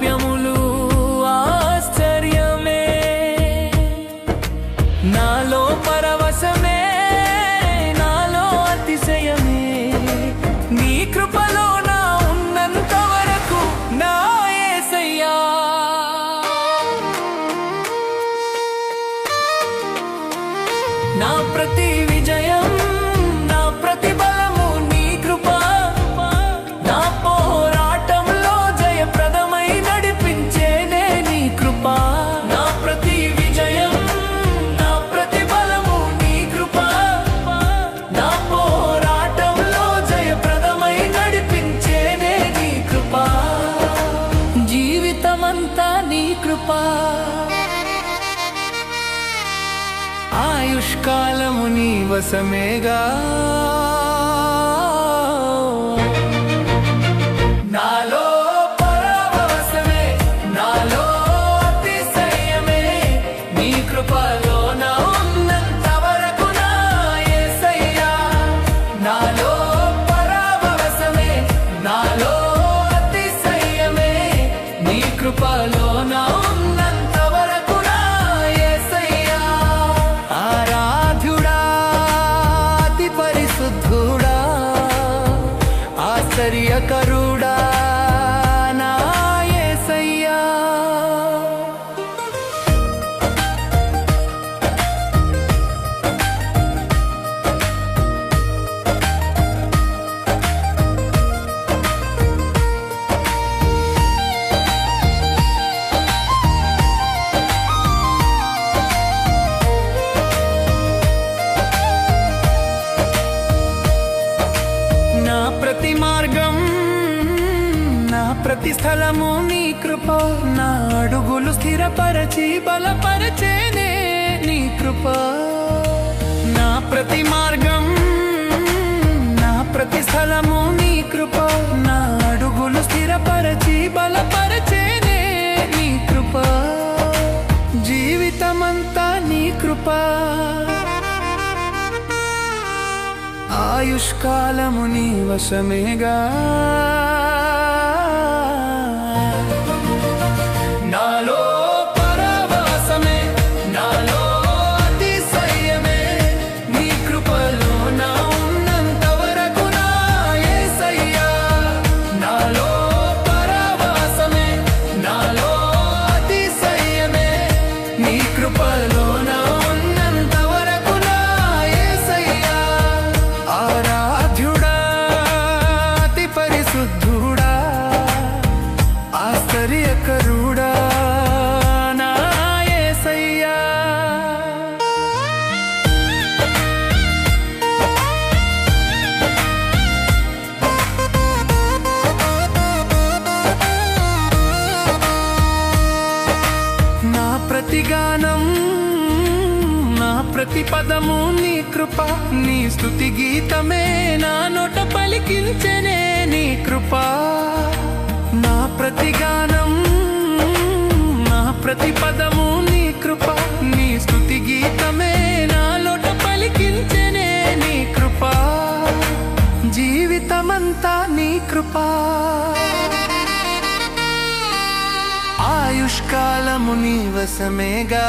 కావ్యములు ఆశ్చర్యమే. నాలో పరవశమే నాలో అతిశయమే. నీ కృపలో నా ఉన్నంత వరకు నా ఏసయ్యా. నా ప్రతి విజయం కాలము నీ వసమేగా కృపలో నా ప్రతి మార్గం నా ప్రతి స్థలము నీ కృప. నా అడుగులు స్థిరపరచి బలపరచేనే నీ కృప. నా ప్రతి మార్గం నా ప్రతి స్థలము నీ కృప. నా అడుగులు స్థిరపరచి బలపరచేనే నీ కృప. జీవితమంతా నీ కృప. ఆయుష్కాలము నీ వశమేగా. ప్రతిగానం నా ప్రతి పదము నీ కృప నీ స్థుతి గీతమే. నా నోట పలికించనే నీ కృప. నా ప్రతి గానం నా ప్రతి పదము నీ కృప నీ స్థుతి గీతమే. నా నోట పలికించనే నీ కృప. జీవితమంతా నీ కృపా. కాలము నీ వశమేగా